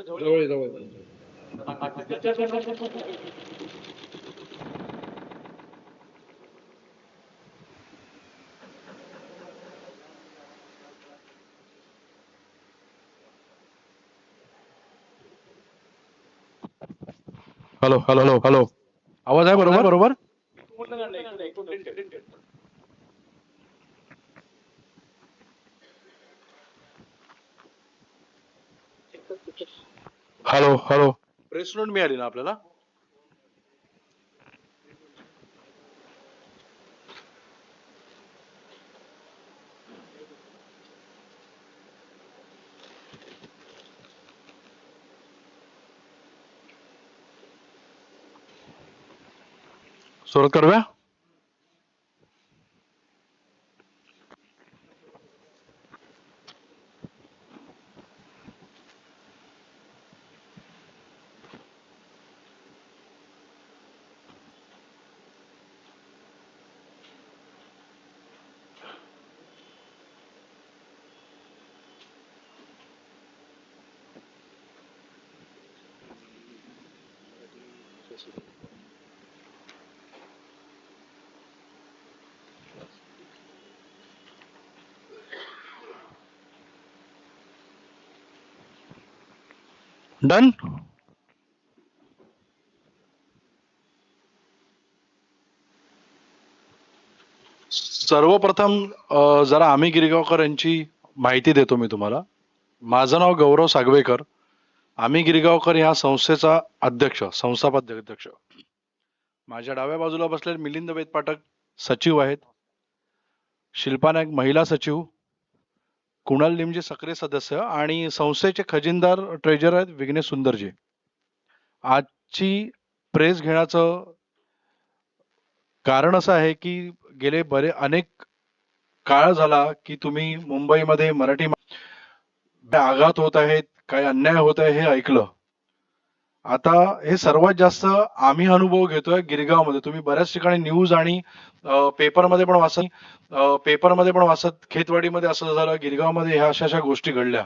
जवळ आहे, जवळ आहे. हॅलो हॅलो हॅलो हॅलो आवाज आहे बरोबर बरोबर हॅलो हॅलो प्रेस नोट मिळाली ना आपल्याला? सुरुवात करूया डन सर्वप्रथम जरा आम्ही गिरगावकर यांची माहिती देतो मी तुम्हाला. माझं नाव गौरव सागवेकर. आम्ही गिरगावकर या संस्थेचा अध्यक्ष संस्थापाध्यक्ष माझ्या डाव्या बाजूला बसलेले मिलिंद वेद पाठक सचिव आहेत. शिल्पा नाईक महिला सचिव कुणाल लिमजे सक्रिय सदस्य आणि संस्थेचे खजिनदार ट्रेजर आहेत विघ्नेश सुंदरजी. आजची प्रेस घेण्याचं कारण असं आहे की गेले बरे अनेक काळ झाला की तुम्ही मुंबईमध्ये मराठी आघात होत आहेत काही अन्याय होत आहे हे ऐकलं. आता हे सर्वात जास्त आम्ही अनुभव घेतोय गिरगावमध्ये. तुम्ही बऱ्याच ठिकाणी न्यूज आणि पेपरमध्ये पण वाचत पेपरमध्ये पण वाचत खेतवाडीमध्ये असं झालं गिरगावमध्ये ह्या अशा अशा गोष्टी घडल्या.